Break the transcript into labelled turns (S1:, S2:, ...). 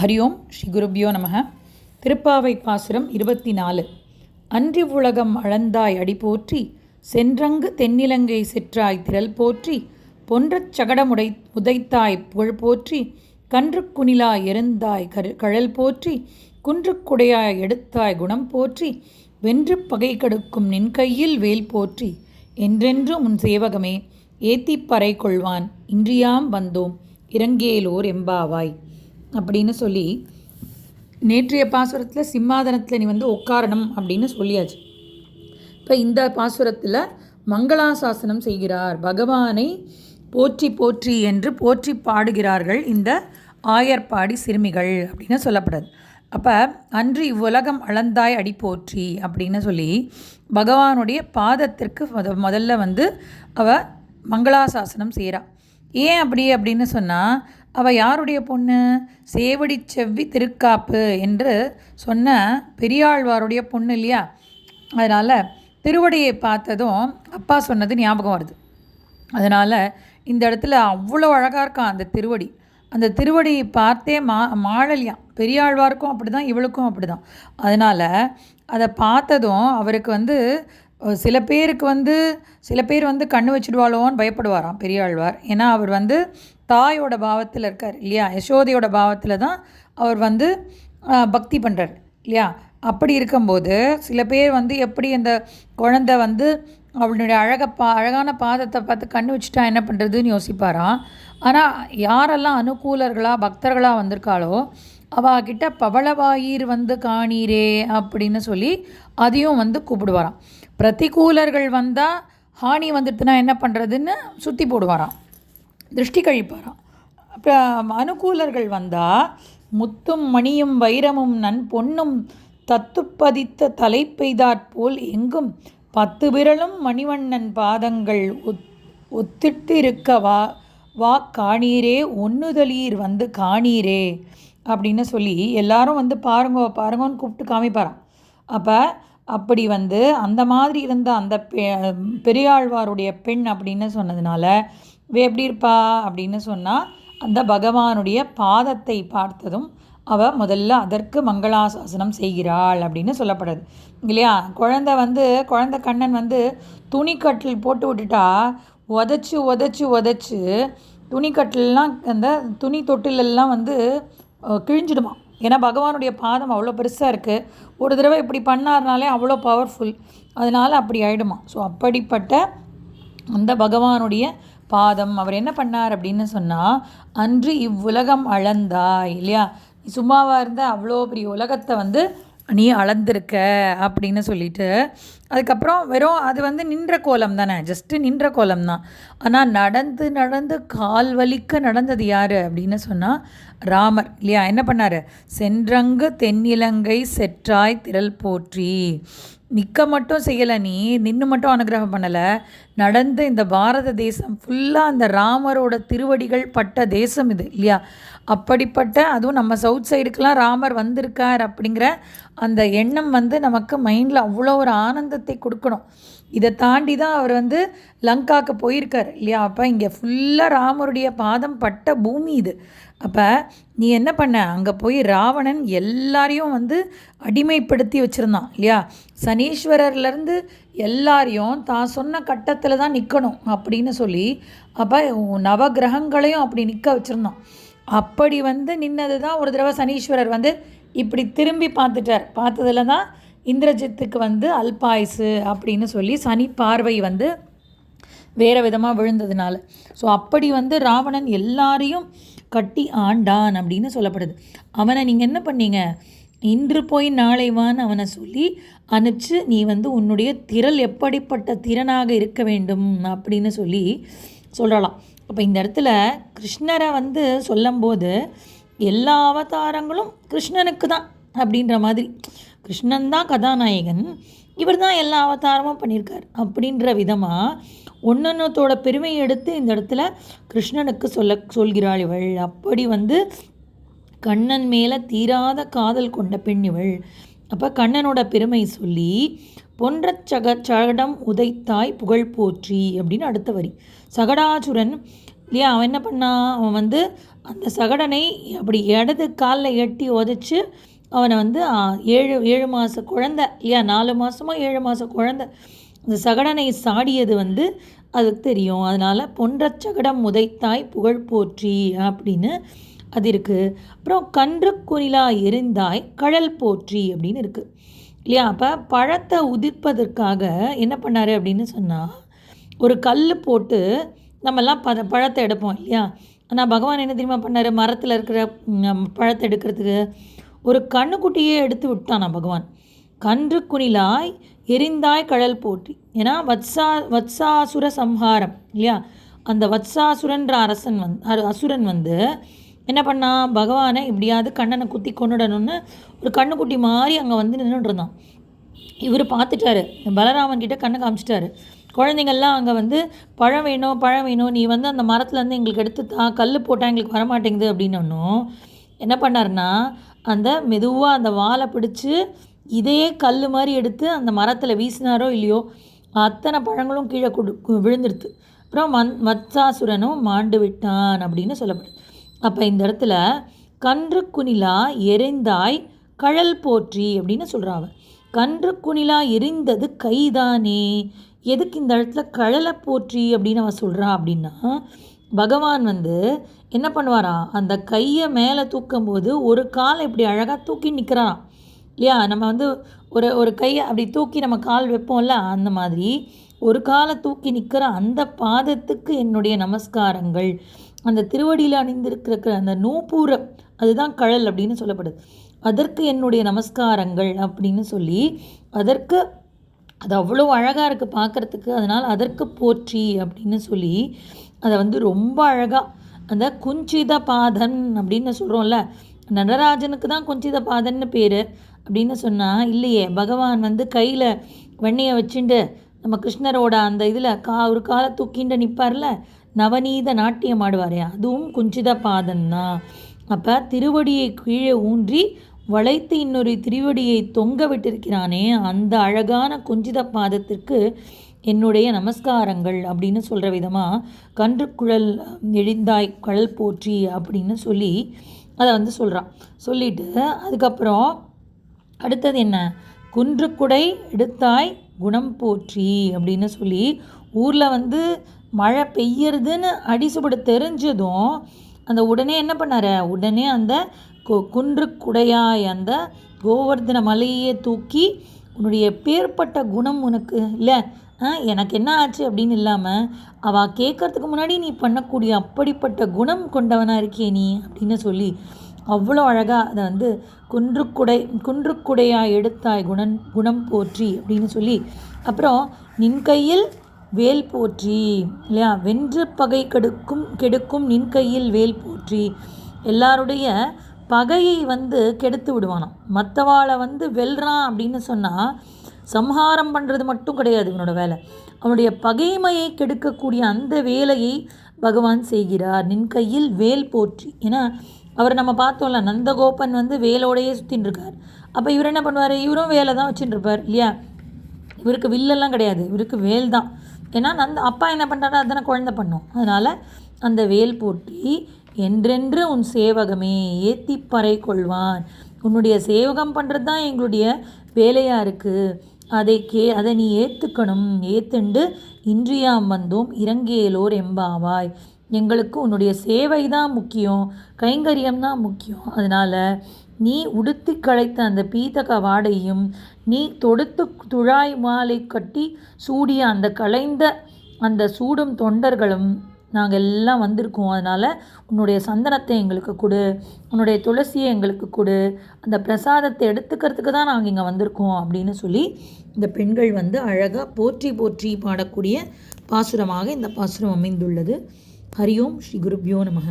S1: ஹரி ஓம் ஸ்ரீ குருப்பியோ நமக திருப்பாவை பாசுரம் இருபத்தி நாலு அன்றி உலகம் அளந்தாய் அடி போற்றி சென்றங்கு தென்னிலங்கை செற்றாய் திரள் போற்றி பொன்றச் சகடமுடை உதைத்தாய் புகழ் போற்றி கன்று குனிலாய் எருந்தாய் கரு கழல் போற்றி குன்றுக்குடையாய் எடுத்தாய் குணம் போற்றி வென்று பகை கடுக்கும் நின் கையில் வேல் போற்றி என்றென்றும் உன் சேவகமே ஏத்திப்பறை கொள்வான் இன்றியாம் வந்தோம் இறங்கேலோர் எம்பாவாய். அப்படின்னு சொல்லி நேற்றைய பாசுரத்தில் சிம்மாதனத்தில் நீ வந்து உட்காரணும் அப்படின்னு சொல்லியாச்சு. இப்போ இந்த பாசுரத்தில் மங்களாசாசனம் செய்கிறார். பகவானை போற்றி போற்றி என்று போற்றி பாடுகிறார்கள் இந்த ஆயர்பாடி சிறுமிகள் அப்படின்னு சொல்லப்படுது. அப்போ அன்று இவ்வுலகம் அளந்தாய் அடி போற்றி அப்படின்னு சொல்லி பகவானுடைய பாதத்திற்கு முத முதல்ல வந்து அவ மங்களாசாசனம் செய்கிறாள் ஏன் அப்படி அப்படின்னு சொன்னால் அவள் யாருடைய பொண்ணு? சேவடி செவ்வி திருக்காப்பு என்று சொன்ன பெரியாழ்வாருடைய பொண்ணு இல்லையா? அதனால் திருவடியை பார்த்ததும் அப்பா சொன்னது ஞாபகம் வருது. அதனால் இந்த இடத்துல அவ்வளோ அழகாக இருக்கான் அந்த திருவடி. அந்த திருவடியை பார்த்தே மா மாழலியாம் பெரியாழ்வாருக்கும் அப்படி தான் இவளுக்கும் அப்படி தான் அதனால் அதை பார்த்ததும் அவருக்கு வந்து சில பேருக்கு வந்து சில பேர் வந்து கண்ணு வச்சுடுவாளோன்னு பயப்படுவாராம் பெரியாழ்வார். ஏன்னா அவர் வந்து தாயோட பாவத்தில் இருக்கார் இல்லையா? யசோதையோட பாவத்தில் தான் அவர் வந்து பக்தி பண்ணுறார் இல்லையா? அப்படி இருக்கும்போது சில பேர் வந்து எப்படி அந்த குழந்தை வந்து அவளுடைய அழக பா அழகான பாதத்தை பார்த்து கண்ணு வச்சுட்டா என்ன பண்ணுறதுன்னு யோசிப்பாராம். ஆனால் யாரெல்லாம் அனுகூலர்களாக பக்தர்களாக வந்திருக்காளோ அவகிட்ட பவளவாயீர் வந்து காணீரே அப்படின்னு சொல்லி அதையும் வந்து கூப்பிடுவாராம். பிரதிகூலர்கள் வந்தால் ஹானி வந்துடுதுன்னா என்ன பண்ணுறதுன்னு சுற்றி போடுவாராம். திருஷ்டி கழிப்பாராம் அப்புறம் அனுகூலர்கள் வந்தால் முத்தும் மணியும் வைரமும் நன் பொன்னும் தத்துப்பதித்த தலை பெய்தாற்போல் எங்கும் பத்து விரலும் மணிவண்ணன் பாதங்கள் ஒத் ஒத்திட்டு இருக்க வா வா காணீரே ஒன்னுதலீர் வந்து காணீரே அப்படின்னு சொல்லி எல்லாரும் வந்து பாருங்கோ பாருங்கோன்னு கூப்பிட்டு காமிப்பாராம். அப்போ அப்படி வந்து அந்த மாதிரி இருந்த அந்த பெ பெரியாழ்வாருடைய பெண் அப்படின்னு சொன்னதுனால எப்படி இருப்பா அப்படின்னு சொன்னால் அந்த பகவானுடைய பாதத்தை பார்த்ததும் அவள் முதல்ல அதற்கு மங்களாசாசனம் செய்கிறாள் அப்படின்னு சொல்லப்படுது. இல்லையா? குழந்த வந்து குழந்த கண்ணன் வந்து துணிக்கட்டில் போட்டு விட்டுட்டா உதச்சி உதச்சி உதச்சி துணிக்கட்டிலெலாம் அந்த துணி தொட்டிலெல்லாம் வந்து கிழிஞ்சிடுமா? ஏன்னா பகவானுடைய பாதம் அவ்வளோ பெருசாக இருக்குது ஒரு தடவை இப்படி பண்ணார்னாலே அவ்வளோ பவர்ஃபுல் அதனால் அப்படி ஆகிடுமா ஸோ அப்படிப்பட்ட அந்த பகவானுடைய பாதம். அவர் என்ன பண்ணார் அப்படின்னு சொன்னால் அன்று இவ்வுலகம் அளந்தா இல்லையா? சும்மாவாக இருந்த அவ்வளோ பெரிய உலகத்தை வந்து நீ அளந்திருக்க அப்படின்னு சொல்லிட்டு அதுக்கப்புறம் வெறும் அது வந்து நின்ற கோலம் தானே ஜஸ்ட்டு நின்ற கோலம் தான். ஆனால் நடந்து நடந்து கால் வலிக்க நடந்தது யார் அப்படின்னு சொன்னால் ராமர். இல்லையா? என்ன பண்ணார்? சென்றங்கு தென்னிலங்கை செற்றாய் திரள் போற்றி. நிற்க மட்டும் செய்யலை நீ நின்று மட்டும் அனுகிரகம் பண்ணலை. நடந்து இந்த பாரத தேசம் ஃபுல்லாக அந்த ராமரோட திருவடிகள் பட்ட தேசம் இது இல்லையா? அப்படிப்பட்ட அதுவும் நம்ம சவுத் சைடுக்கெலாம் ராமர் வந்திருக்கார் அப்படிங்கிற அந்த எண்ணம் வந்து நமக்கு மைண்டில் அவ்வளோ ஒரு ஆனந்தத்தை கொடுக்கணும். இதை தாண்டி தான் அவர் வந்து லங்காவுக்கு போயிருக்கார் இல்லையா? அப்போ இங்கே ஃபுல்லாக ராமருடைய பாதம் பட்ட பூமி இது. அப்போ நீ என்ன பண்ண? அங்கே போய் ராவணன் எல்லாரையும் வந்து அடிமைப்படுத்தி வச்சுருந்தான் இல்லையா? சனீஸ்வரர்லேருந்து எல்லாரையும் தான் சொன்ன கட்டத்தில் தான் நிற்கணும் அப்படின்னு சொல்லி அப்போ நவகிரகங்களையும் அப்படி நிற்க வச்சுருந்தான். அப்படி வந்து நின்னது தான் ஒரு தடவை சனீஸ்வரர் வந்து இப்படி திரும்பி பார்த்துட்டார். பார்த்ததில் தான் இந்திரஜித்துக்கு வந்து அல்பாயுசு அப்படின்னு சொல்லி சனி பார்வை வந்து வேறு விதமாக விழுந்ததுனால. ஸோ அப்படி வந்து ராவணன் எல்லாரையும் கட்டி ஆண்டான் அப்படின்னு சொல்லப்படுது. அவனை நீங்கள் என்ன பண்ணீங்க? இன்று போய் நாளை வான்னு அவனை சொல்லி அனுப்பிச்சு நீ வந்து உன்னுடைய திரள் எப்படிப்பட்ட திறனாக இருக்க வேண்டும்? அப்படின்னு சொல்லி சொல்லலாம் அப்போ இந்த இடத்துல கிருஷ்ணரை வந்து சொல்லும்போது எல்லா அவதாரங்களும் கிருஷ்ணனுக்கு தான் அப்படின்ற மாதிரி. கிருஷ்ணன் தான் கதாநாயகன். இவர் தான் எல்லா அவதாரமும் பண்ணியிருக்கார். அப்படின்ற விதமாக ஒன்னொன்னத்தோட பெருமையை எடுத்து இந்த இடத்துல கிருஷ்ணனுக்கு சொல்ல சொல்கிறாள் இவள். அப்படி வந்து கண்ணன் மேலே தீராத காதல் கொண்ட பெண் இவள். அப்போ கண்ணனோட பெருமை சொல்லி பொன்ற சக சகடம் உதைத்தாய் புகழ் போற்றி அப்படின்னு அடுத்த வரி. சகடாசுரன் இல்லையா அவன் என்ன பண்ணான்? அவன் வந்து அந்த சகடனை அப்படி இடது காலில் எட்டி உதைச்சி அவனை வந்து ஏழு ஏழு மாத குழந்த. இல்லையா நாலு மாதமோ ஏழு மாத குழந்த. அந்த சகடனை சாடியது வந்து அதுக்கு தெரியும். அதனால் பொன்ற சகடம் உதைத்தாய் புகழ் போற்றி அப்படின்னு அது இருக்குது அப்புறம் கன்று குறிலா எரிந்தாய் கழல் போற்றி அப்படின்னு இருக்குது இல்லையா அப்போ பழத்தை உதிர்ப்பதற்காக என்ன பண்ணார் அப்படின்னு சொன்னால் ஒரு கல் போட்டு நம்மெல்லாம் பத பழத்தை எடுப்போம் இல்லையா? ஆனால் பகவான் என்ன தெரியுமா பண்ணார்? மரத்தில் இருக்கிற பழத்தை எடுக்கிறதுக்கு ஒரு கண்ணுக்குட்டியே எடுத்து விட்டானா பகவான். கன்று குனிலாய் எரிந்தாய் கடல் போற்றி. ஏன்னா வத்சா வத்சாசுர சம்ஹாரம் இல்லையா? அந்த வத்சாசுரன்ற அரசன் வந் அரு- அசுரன் வந்து என்ன பண்ணான் பகவானை எப்படியாவது கண்ணனை குத்தி கொண்டுடணும்னு ஒரு கண்ணுக்குட்டி மாதிரி அங்கே வந்து நின்றுட்டுருந்தான் இவர் பார்த்துட்டாரு. பலராமன் கிட்ட கண்ணை காமிச்சிட்டாரு. குழந்தைங்கள்லாம் அங்கே வந்து பழம் வேணும் பழம் வேணும். நீ வந்து அந்த மரத்துலேருந்து எங்களுக்கு எடுத்து தான் கல் போட்டால் எங்களுக்கு வரமாட்டேங்குது அப்படின்னோன்னும் என்ன பண்ணாருன்னா அந்த மெதுவாக அந்த வாலை பிடிச்சி இதே கல் மாதிரி எடுத்து அந்த மரத்தில் வீசினாரோ இல்லையோ அத்தனை பழங்களும் கீழே கொடு விழுந்துருது. அப்புறம் மண் மத்சாசுரனும் மாண்டு விட்டான் அப்படின்னு சொல்லப்படுது. அப்போ இந்த இடத்துல கன்று குனிலா எரிந்தாய் கழல் போற்றி அப்படின்னு சொல்கிறாங்க கன்று குனிலா எரிந்தது கைதானே எதுக்கு இந்த இடத்துல கழலை போற்றி அப்படின்னு அவன் சொல்கிறான் அப்படின்னா பகவான் வந்து என்ன பண்ணுவாரா? அந்த கையை மேலே தூக்கும் போது ஒரு காலை இப்படி அழகாக தூக்கி நிற்கிறாராம் இல்லையா? நம்ம வந்து ஒரு ஒரு கையை அப்படி தூக்கி நம்ம கால் வைப்போம்ல அந்த மாதிரி ஒரு காலை தூக்கி நிற்கிற அந்த பாதத்துக்கு என்னுடைய நமஸ்காரங்கள் அந்த திருவடியில் அணிந்திருக்கிற அந்த நூப்பூரம் அதுதான் கழல் அப்படின்னு சொல்லப்படுது. அதற்கு என்னுடைய நமஸ்காரங்கள் அப்படின்னு சொல்லி அதற்கு அது அவ்வளோ அழகாக இருக்குது பார்க்குறதுக்கு. அதனால் அதற்கு போற்றி அப்படின்னு சொல்லி அதை வந்து ரொம்ப அழகாக அந்த குஞ்சித பாதன் அப்படின்னு சொல்கிறோம்ல நடராஜனுக்கு தான் குஞ்சித பாதன்னு பேர் அப்படின்னு சொன்னால் இல்லையே பகவான் வந்து கையில் வெண்ணையை வச்சுட்டு நம்ம கிருஷ்ணரோட அந்த இதில் கா ஒரு காலை தூக்கிண்டு நிற்பார்ல நவநீத நாட்டியம் ஆடுவாரே அதுவும் குஞ்சித பாதன் தான். அப்போ திருவடியை கீழே ஊன்றி வளைத்து இன்னொரு திருவடியை தொங்க விட்டிருக்கிறானே அந்த அழகான குஞ்சித பாதத்திற்கு என்னுடைய நமஸ்காரங்கள் அப்படின்னு சொல்கிற விதமாக கன்றுக்குழல் எழுந்தாய் கடல் போற்றி அப்படின்னு சொல்லி அதை வந்து சொல்கிறான் சொல்லிட்டு அதுக்கப்புறம் அடுத்தது என்ன? குன்றுக்குடை எடுத்தாய் குணம் போற்றி அப்படின்னு சொல்லி ஊரில் வந்து மழை பெய்யறதுன்னு அடிசுபடு தெரிஞ்சதும் அந்த உடனே என்ன பண்ணார்? உடனே அந்த கு குன்றுக்குடையாய் அந்த கோவர்தன மலையை தூக்கி உன்னுடைய பேர்பட்ட குணம் உனக்கு இல்லை எனக்கு என்ன ஆச்சு அப்படின்னு இல்லாமல் அவள் கேட்கறதுக்கு முன்னாடி நீ பண்ணக்கூடிய அப்படிப்பட்ட குணம் கொண்டவனாக இருக்கியே நீ அப்படின்னு சொல்லி அவ்வளோ அழகாக அதை வந்து குன்றுக்குடை குன்றுக்குடையாய் எடுத்தாய் குணம் குணம் போற்றி அப்படின்னு சொல்லி அப்புறம் நின் கையில் வேல் போற்றி இல்லையா? வென்று பகை கெடுக்கும் கெடுக்கும் நின் கையில் வேல் போற்றி. எல்லாருடைய பகையை வந்து கெடுத்து விடுவானாம். மற்றவாளை வந்து வெல்றான் அப்படின்னு சொன்னால் சம்ஹாரம் பண்ணுறது மட்டும் கிடையாது இவனோட வேலை. அவனுடைய பகைமையை கெடுக்கக்கூடிய அந்த வேலையை பகவான் செய்கிறார். நின் கையில் வேல் போற்றி. ஏன்னா அவர் நம்ம பார்த்தோம்ல நந்தகோபன் வந்து வேலோடையே சுற்றின்னு இருக்கார் அப்போ இவர் என்ன பண்ணுவார்? இவரும் வேலை தான் வச்சுட்டு இருப்பார் இல்லையா? இவருக்கு வில்லெல்லாம் கிடையாது. இவருக்கு வேல் தான். ஏன்னா நந்த அப்பா என்ன பண்ணுறாரோ அதுதானே குழந்தை பண்ணும். அதனால் அந்த வேல் போட்டி என்றென்று உன் சேவகமே ஏத்திப்பறை பறை கொள்வான். உன்னுடைய சேவகம் பண்ணுறது தான் எங்களுடைய வேலையாக இருக்குது அதை கே அதை நீ ஏற்றுக்கணும் ஏத்துண்டு இன்றியாம் வந்தோம் இறங்கேலோர் எம்பாவாய். எங்களுக்கு உன்னுடைய சேவை தான் முக்கியம் கைங்கரியம் தான் முக்கியம். அதனால் நீ உடுத்தி களைத்த அந்த பீத்தக வாடையும் நீ தொடுத்து துழாய் மாலை கட்டி சூடிய அந்த களைந்த அந்த சூடும் தொண்டர்களும் நாங்கள் எல்லாம் வந்திருக்கோம். அதனால் உன்னுடைய சந்தனத்தை எங்களுக்கு கொடு. உன்னுடைய துளசியை எங்களுக்கு கொடு. அந்த பிரசாதத்தை எடுத்துக்கிறதுக்கு தான் நாங்கள் இங்கே வந்திருக்கோம் அப்படின்னு சொல்லி இந்த பெண்கள் வந்து அழகாக போற்றி போற்றி பாடக்கூடிய பாசுரமாக இந்த பாசுரம் அமைந்துள்ளது. ஹரியோம் ஸ்ரீ குருப்யோ நமக.